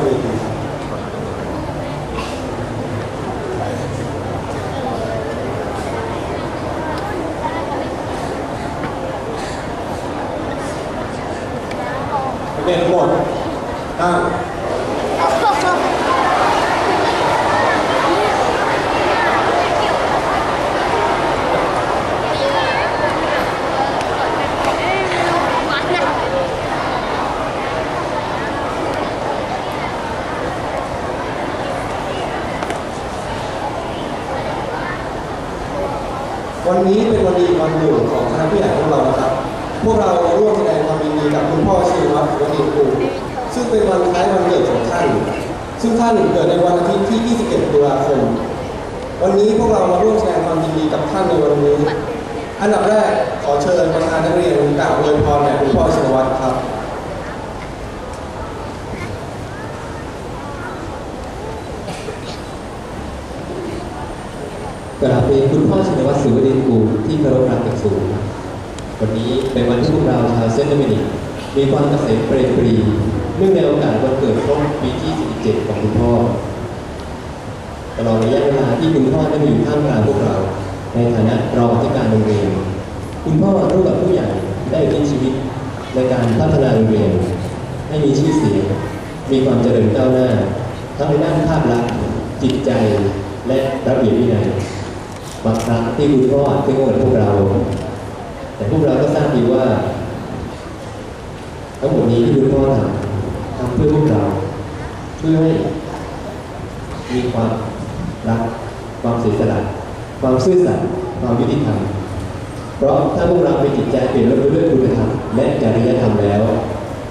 ผู้เรียนหน้าเวทีครับนักเรียนทั้งหมดตั้ง วันนี้เป็นวันดีวันหนึ่งของคณะผู้ใหญ่พวกเรานะครับ พวกเราร่วมแสดงความยินดีกับคุณพ่อชีวัตรวันดีภูมิซึ่งเป็นวันคล้ายวันเกิดของท่าน ซึ่งท่านเกิดในวันอาทิตย์ที่27ตุลาคม วันนี้พวกเรามาร่วมแสดงความยินดีกับท่านในวันนี้ อันดับแรกขอเชิญประธานนักเรียนกล่าวอวยพรแด่คุณพ่อชินวัตรครับ กราบเรียนคุณพ่อชินวัตรสุวดินกูที่เคารพรักอย่างสูงวันนี้เป็นวันที่พวกเราชาวเซนต์มินิกมีความเกษมเปรมปรีเนื่องในโอกาสวันเกิดครบปีที่47ของคุณพ่อตลอดระยะเวลาที่คุณพ่อได้มาอยู่ท่ามกลางพวกเรา ในฐานะรองผู้การโรงเรียน คุณพ่อร่วมกับผู้ใหญ่ได้ทิ้งชีวิตในการพัฒนาโรงเรียน ให้มีชื่อเสียงมีความเจริญก้าวหน้า ทั้งในด้านภาพลักษณ์จิตใจและระเบียบวินัย บางครั้งที่คุณพ่ออาจจะงงกับพวกเรา แต่พวกเราก็ทราบดีว่าทั้งหมดนี้ที่คุณพ่อทำทำเพื่อพวกเราเพื่อให้มีความรักความเสียสละความซื่อสัตย์ความยุติธรรมเพราะถ้าพวกเรามีจิตใจเปลี่ยนแปลงด้วยคุณธรรมและจริยธรรมแล้ว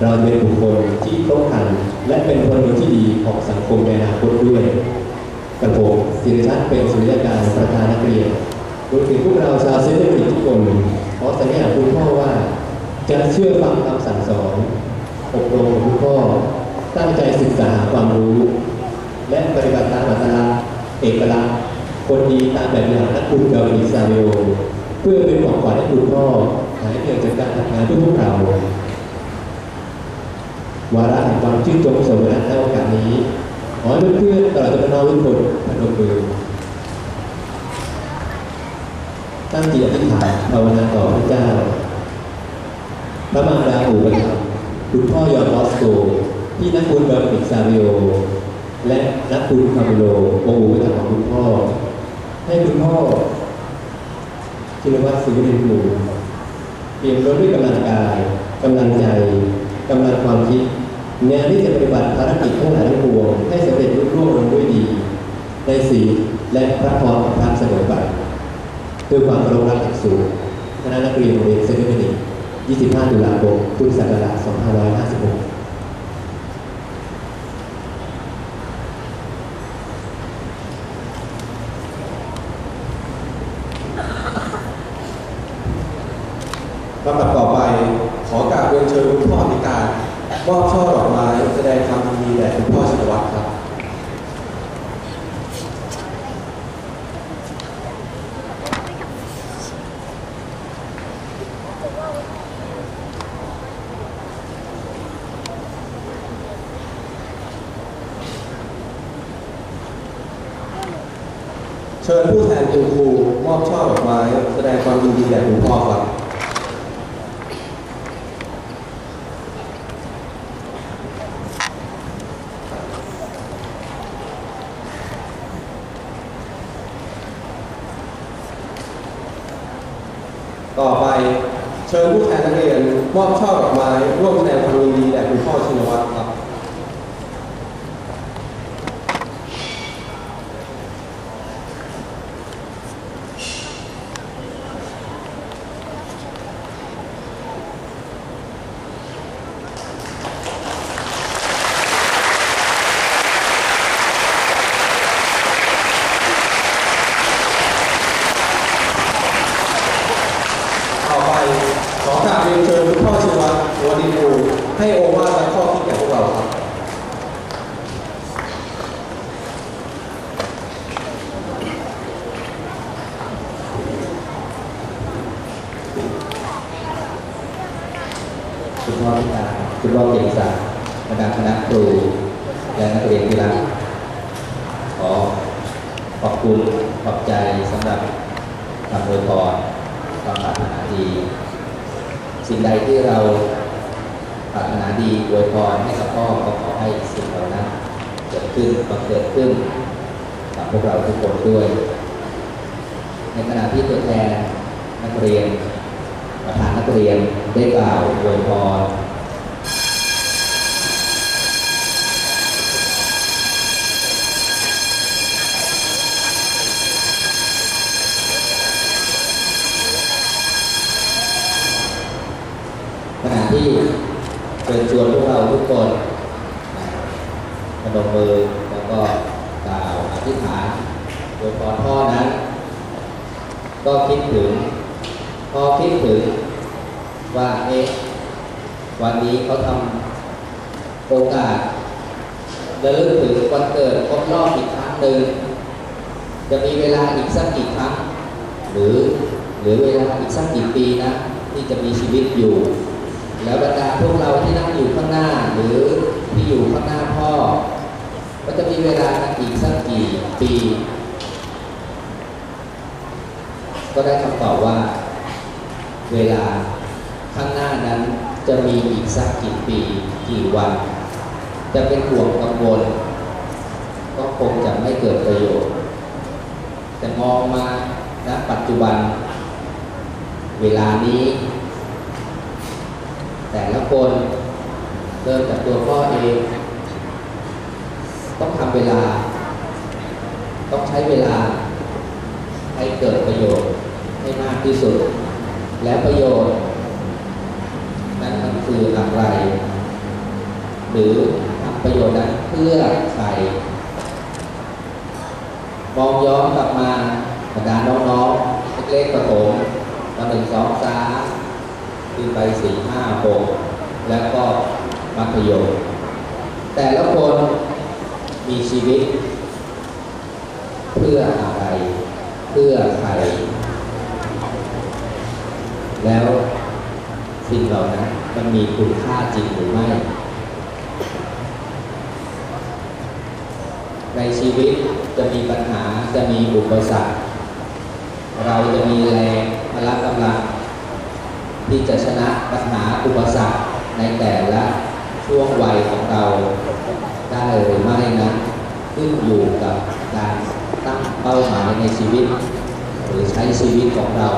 เราจะเป็นบุคคลที่ครบคันและเป็นพลเมืองที่ดีของสังคมในอนาคตด้วยกับผมศิริชัดเป็นสุริยการประธาน กเรียรวมถึงพวกเราชาวเซนต์มิทุกคนขอสัญญาคุณพ่อว่าจะเชื่อฟังคำสั่งสอนอบรมของคุณพ่อตั้งใจศึกษาหาความรู้ และปฏิบัติตามอัตลักษณ์เอกลักษณ์คนดีตามแบบอย่างนักบุญกาวินิซาเวโอเพื่อเป็นของขวัญให้คุณพ่อหายเหนื่อยจากการทำงานเพื่อพวกเราวาระแห่งความชื่นชมสมนัในโอกาสนี้ขอให้เพื่อนๆตลอดจนน้องทุกคนพนมมือ ตั้งจิตอธิษฐานภาวนาต่อพระเจ้า พระมารดาอูปถัมคุณพ่อยอนลอสโกที่นักบุญเบอร์มิกซาริโอ และนักบุญคาร์โลโออูปถัมของคุณพ่อ ให้คุณพ่อชินวัตรสุวิรินทร์หมู่เปี่ยมล้นด้วยกำลังกายกำลังใจกำลังความคิดแนวที่จะปฏิบัติภารกิจทั้งหลายทั้งปวงให้สำเร็จรุ่งโรจน์ด้วยดี ในศีลและพระพรของพระเสมอไป ด้วยความเคารพรักอย่างสูงคณะนักเรียนโรงเรียนเซนต์มินิก25 ตุลาคมพุทธศักราช2556ลำดับต่อไปขอกราบเรียนเชิญคุณพ่ออธิการมอบช่อดอกไม้แสดงความยินดีแด่คุณพ่อชินวัตรครับ เชิญผู้แทนคุณครูมอบช่อดอกไม้แสดงความยินดีแด่คุณพ่อครับต่อไปเชิญผู้แทนนักเรียนมอบช่อดอกไม้ร่วมแสดงความยินดีแด่คุณพ่อชินวัตรครับ ต่อไปขอกราบเรียนเชิญคุณพ่อชินวัตรหัวดินปูให้โอวาทและข้อคิดแก่พวกเราครับ คุณพ่อพิการคุณพ่อเก่งศักดิ์ บรรดาคณะครูและนักเรียนที่รักขอ ขอบคุณขอบใจสำหรับคำอวยพรความปรารถนาดี สิ่งใดที่เราปรารถนาดีอวยพรให้กับพ่อก็ขอให้สิ่งเหล่านั้นเกิดขึ้นบังเกิดขึ้นกับพวกเราทุกคนด้วย ในขณะที่ตัวแทนนักเรียนประธานนักเรียนได้กล่าวอวยพร ขณะ ที่เชิญชวนพวกเราทุกคนพนมมือแล้วก็กล่าวอธิษฐานโดยพรพ่อนั้น ก็คิดถึงพอคิดถึงว่าเอ๊ะวันนี้เขาทำโอกาสระลึกถึงวันเกิดครบรอบอีกครั้งหนึ่งจะมีเวลาอีกสักกี่ครั้ง หรือหรือเวลาอีกสักกี่ปีนะที่จะมีชีวิตอยู่ แล้วบรรดาพวกเราที่นั่งอยู่ข้างหน้าหรือที่อยู่ข้างหน้าพ่อ ก็จะมีเวลาอีกสักกี่ปี ก็ได้คำตอบว่า เวลาข้างหน้านั้นจะมีอีกสักกี่ปีกี่วัน จะเป็นห่วงกังวลก็คงจะไม่เกิดประโยชน์ แต่มองมาณปัจจุบัน เวลานี้ แต่ละคนเริ่มจากตัวพ่อเอง ต้องทำเวลา ต้องใช้เวลา ให้เกิดประโยชน์ให้มากที่สุด และประโยชน์ นั้นมันคืออะไร หรือทำประโยชน์นั้นเพื่อใครมองย้อนกลับมาบรรดาน้องๆเล็กๆประถมมาหนึ่งสองสาม ขึ้นไปสี่ห้าหกแล้วก็มัธยมแต่ละคนมีชีวิต เพื่ออะไร เพื่อใคร แล้วสิ่งเหล่านั้นมันมีคุณค่าจริงหรือไม่ ในชีวิตจะมีปัญหาจะมีอุปสรรค เราจะมีแรงพละกำลัง ที่จะชนะปัญหาอุปสรรคในแต่ละช่วงวัยของเราได้หรือไม่นั้นขึ้นอยู่กับการตั้งเป้าหมายในชีวิต หรือใช้ชีวิตของเรา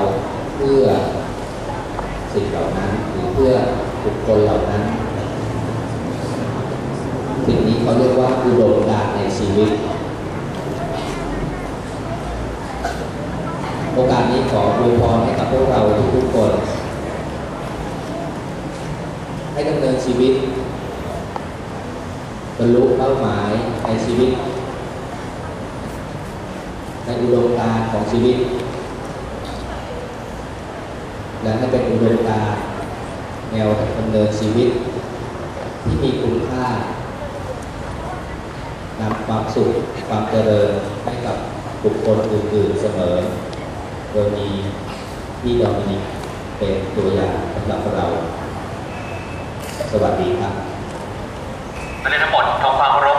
เพื่อสิ่งเหล่านั้นหรือเพื่อบุคคลเหล่านั้นสิ่งนี้เขาเรียกว่าอุดมการในชีวิต โอกาสนี้ขออวยพรให้กับพวกเราทุกๆคน ให้ดำเนิน ชีวิต บรรลุเป้าหมายในชีวิต ในอุดมการของชีวิต และให้เป็นอุดมการแนวดำเนินชีวิต ที่มีคุณค่านำความสุขความเจริญให้กับบุคคลอื่นๆเสมอ โดยมีพี่ดอมินิกเป็นตัวอย่างสำหรับเรา สวัสดีครับนักเรียนทั้งหมดทำความเคารพ